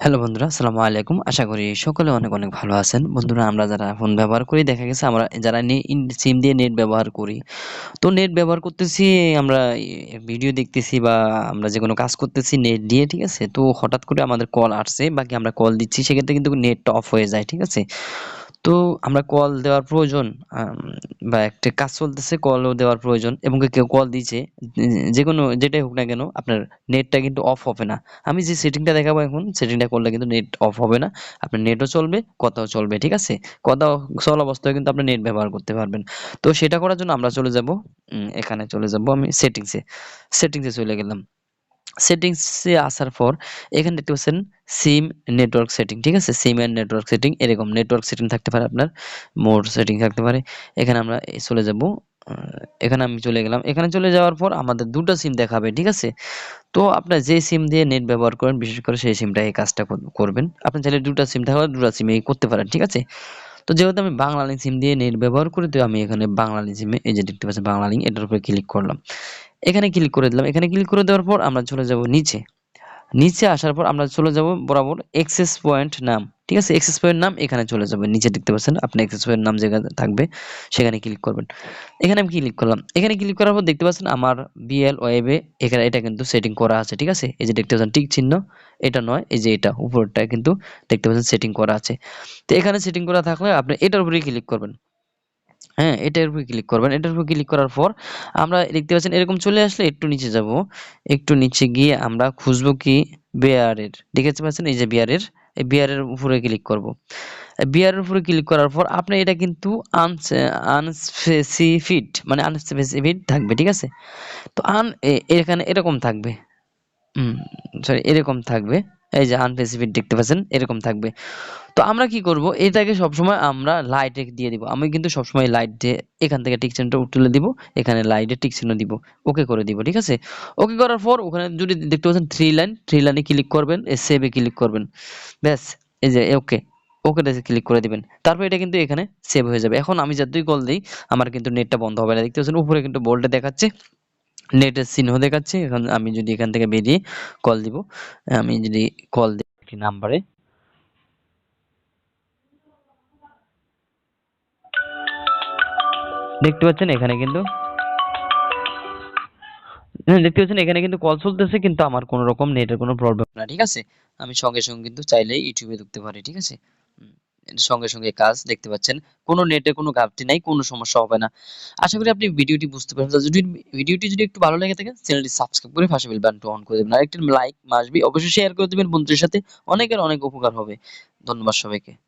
Hello বন্ধুরা সালামু আলাইকুম। আশা করি সকলে অনেক অনেক ভালো আছেন। বন্ধুরা, আমরা যারা ফোন ব্যবহার করি, দেখা গেছে আমরা যারা সিম দিয়ে নেট ব্যবহার করি। তো নেট ব্যবহার করতেছি, আমরা ভিডিও দেখতেছি বা আমরা যে কোনো কাজ করতেছি নেট দিয়ে, ঠিক আছে? তো হঠাৎ করে আমাদের কল আসছে, বাকি আমরা কল দিচ্ছি, সেক্ষেত্রে কিন্তু নেটটা অফ হয়ে যায়, ঠিক আছে? তো আমরা কল দেওয়ার প্রয়োজন বা একটা কাজ চলতেছে কলও দেওয়ার প্রয়োজন, এবং কেউ কল দিচ্ছে যে কোনো যেটাই হোক না কেন, আপনার নেটটা কিন্তু অফ হবে না। আমি যে সেটিংটা দেখাবো এখন সেটিংটা করলে কিন্তু নেট অফ হবে না। আপনার নেটও চলবে, কথাও চলবে, ঠিক আছে? কথা, চল অবস্থায় কিন্তু আপনি নেট ব্যবহার করতে পারবেন। তো সেটা করার জন্য আমরা চলে যাব এখানে চলে যাব আমি সেটিংসে সেটিংসে চলে গেলাম। সেটিংসে আসার পর এখানে দেখতে পাচ্ছেন সিম নেটওয়ার্ক সেটিং ঠিক আছে? সিম এন্ড নেটওয়ার্ক সেটিং এরকম নেটওয়ার্ক সেটিং থাকতে পারে আপনার মোড সেটিং থাকতে পারে। এখানে আমরা চলে যাব এখানে আমি চলে গেলাম। এখানে চলে যাওয়ার পর আমাদের দুটো সিম দেখাবে, ঠিক আছে? তো আপনার যে সিম দিয়ে নেট ব্যবহার করেন, বিশেষ করে সেই সিমটা এই কাজটা করবেন। আপনি চাইলে দুটো সিম থাকলে দুটো সিমে করতে পারেন, ঠিক আছে? তো যেহেতু আমি বাংলালিং সিম দিয়ে নেট ব্যবহার করি, তো আমি এখানে বাংলালিং সিমে এই যে দেখতে পাচ্ছেন বাংলালিং এটার উপরে ক্লিক করলাম। এখানে ক্লিক করে দিলাম। এখানে ক্লিক করে দেওয়ার পর আমরা চলে যাব নিচে। নিচে আসার পর আমরা চলে যাব বরাবর এক্সেস পয়েন্ট নাম। ঠিক আছে? এক্সেস পয়েন্ট নাম এখানে চলে যাবে। নিচে দেখতে পাচ্ছেন আপনি এক্সেস পয়েন্ট নাম যেখানে থাকবে সেখানে ক্লিক করবেন। এখানে আমি ক্লিক করলাম? এখানে ক্লিক করার পর দেখতে পাচ্ছেন আমার বিএল ওয়েবে এখানে এটা কিন্তু সেটিং করা আছে। ঠিক আছে? এই যে দেখতে পাচ্ছেন টিক চিহ্ন। এটা নয়, এই যে এটা উপরটা কিন্তু দেখতে পাচ্ছেন সেটিং করা আছে। তো এখানে সেটিং করা থাকলে আপনি এটার উপরেই ক্লিক করবেন। হ্যাঁ এটার উপর ক্লিক করবেন। এটার উপর ক্লিক করার পর আমরা দেখতে পাচ্ছেন এরকম চলে আসলে একটু নিচে যাব। একটু নিচে গিয়ে আমরা খুঁজবো কি? বেয়ারের। দেখতে পাচ্ছেন এই যে বিয়ারের। এই বিয়ারের উপরে ক্লিক করব। বিয়ারের উপরে ক্লিক করার পর আপনি এটা কিন্তু আনস্পেসিফিড মানে আনস্পেসিফিড থাকবে, ঠিক আছে? তো আন এখানে এরকম থাকবে। হুম সরি এরকম থাকবে। এই যে আনস্পেসিফিড দেখতে পাচ্ছেন, এরকম থাকবে। তো আমরা কি করব? এটাকে সবসময় আমরা লাইটে দিয়ে দিব। আমি কিন্তু সবসময় লাইট দিয়ে এখান থেকে টিক চিহ্নটা তুলে দিব, এখানে লাইটে টিক চিহ্ন দিব। ওকে করে দিব, ঠিক আছে? ওকে করার পর ওখানে যদি দেখতে পাচ্ছেন থ্রি লাইন থ্রি লাইনে ক্লিক করবেন সেভে ক্লিক করবেন। ব্যাস, এই যে ওকে ওকে ক্লিক করে দিবেন। তারপর এটা কিন্তু এখানে সেভ হয়ে যাবে। এখন আমি যতই কল দিই, আমার কিন্তু নেটটা বন্ধ হবে না। দেখতে পাচ্ছেন, উপরে কিন্তু বোল্টে দেখাচ্ছে। নেটের চিহ্ন দেখাচ্ছে। এখন আমি যদি এখান থেকে বেরিয়ে কল দিব, আমি যদি কল দিই একটি নাম্বারে দেখতে পাচ্ছেন এখানে কিন্তু হ্যাঁ দেখতে পাচ্ছেন এখানে কিন্তু কল চলতেছে, কিন্তু আমার কোনো রকম নেটের কোনো প্রবলেম না, ঠিক আছে? আমি সঙ্গে সঙ্গে কিন্তু চাইলেই ইউটিউবে ঢুকতে পারি, ঠিক আছে? সঙ্গে সঙ্গে কাজ দেখতে পাচ্ছেন। কোনো নেটে কোনো ঘাটতি নাই, কোনো সমস্যা হবে না। আশা করি আপনি ভিডিওটি বুঝতে পারছেন। যদি ভিডিওটি যদি একটু ভালো লেগে থাকে, চ্যানেলটি সাবস্ক্রাইব করে পাশে বেল বাটনটি অন করে দেবেন। আর একটি লাইক মাসবি অবশ্যই শেয়ার করে দেবেন বন্ধুদের সাথে। অনেকের অনেক উপকার হবে। ধন্যবাদ সবাইকে।